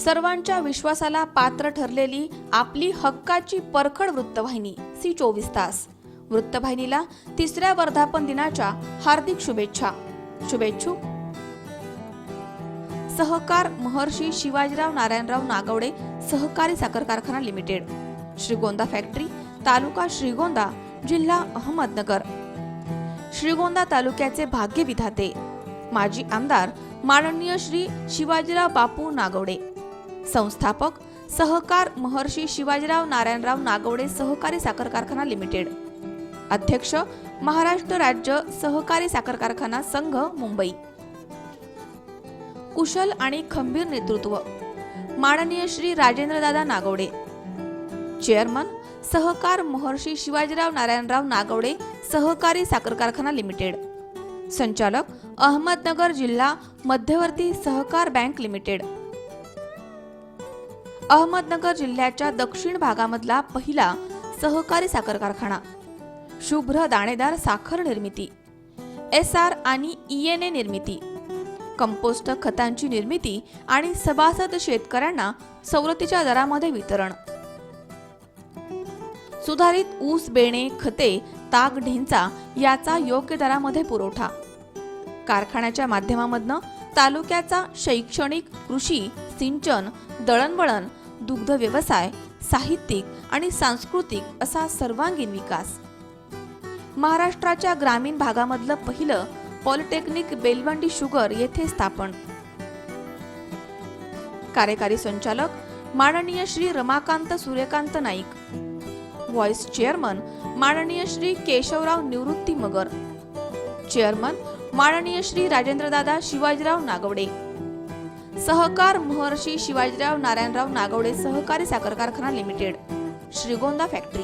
सर्वांच्या विश्वासाला पात्र ठरलेली आपली हक्काची परखड वृत्तवाहिनी सी चोवीस तास. वृत्तवाहिनीला तिसऱ्या वर्धापन दिनाच्या हार्दिक शुभेच्छा. शुभेच्छू सहकार महर्षी शिवाजीराव नारायणराव नागवडे सहकारी साखर कारखाना लिमिटेड. श्रीगोंदा फॅक्टरी तालुका श्रीगोंदा जिल्हा अहमदनगर. श्रीगोंदा तालुक्याचे भाग्य विधाते माजी आमदार माननीय श्री शिवाजीराव बापू नागवडे. संस्थापक सहकार महर्षी शिवाजीराव नारायणराव नागवडे सहकारी साखर कारखाना लिमिटेड. अध्यक्ष महाराष्ट्र राज्य सहकारी साखर कारखाना संघ मुंबई. कुशल आणि खंबीर नेतृत्व. माननीय श्री राजेंद्रदादा नागवडे. चेअरमन सहकार महर्षी शिवाजीराव नारायणराव नागवडे सहकारी साखर कारखाना लिमिटेड. संचालक अहमदनगर जिल्हा मध्यवर्ती सहकार बँक लिमिटेड. अहमदनगर जिल्ह्याच्या दक्षिण भागामधला पहिला सहकारी साखर कारखाना. शुभ्र दाणेदार साखर निर्मिती. एस आर आणि ई एन ए निर्मिती. कंपोस्ट खतांची निर्मिती आणि सभासद शेतकऱ्यांना सवलतीच्या दरामध्ये वितरण. सुधारित ऊस बेणे खते ताग ढेंचा याचा योग्य दरामध्ये पुरवठा. कारखान्याच्या माध्यमामधनं तालुक्याचा शैक्षणिक कृषी सिंचन दळणवळण दुग्ध व्यवसाय साहित्यिक आणि सांस्कृतिक असा सर्वांगीण विकास. महाराष्ट्राच्या ग्रामीण भागामधलं पहिलं पॉलिटेक्निक बेलवंडी शुगर येथे स्थापन. कार्यकारी संचालक माननीय श्री रमाकांत सूर्यकांत नाईक. व्हॉइस चेअरमन माननीय श्री केशवराव निवृत्ती मगर चेअरमन माननीय श्री राजेंद्रदादा शिवाजीराव नागवडे. सहकार महर्षी शिवाजीराव नारायणराव नागवडे सहकारी साखर कारखाना लिमिटेड श्रीगोंदा फॅक्टरी.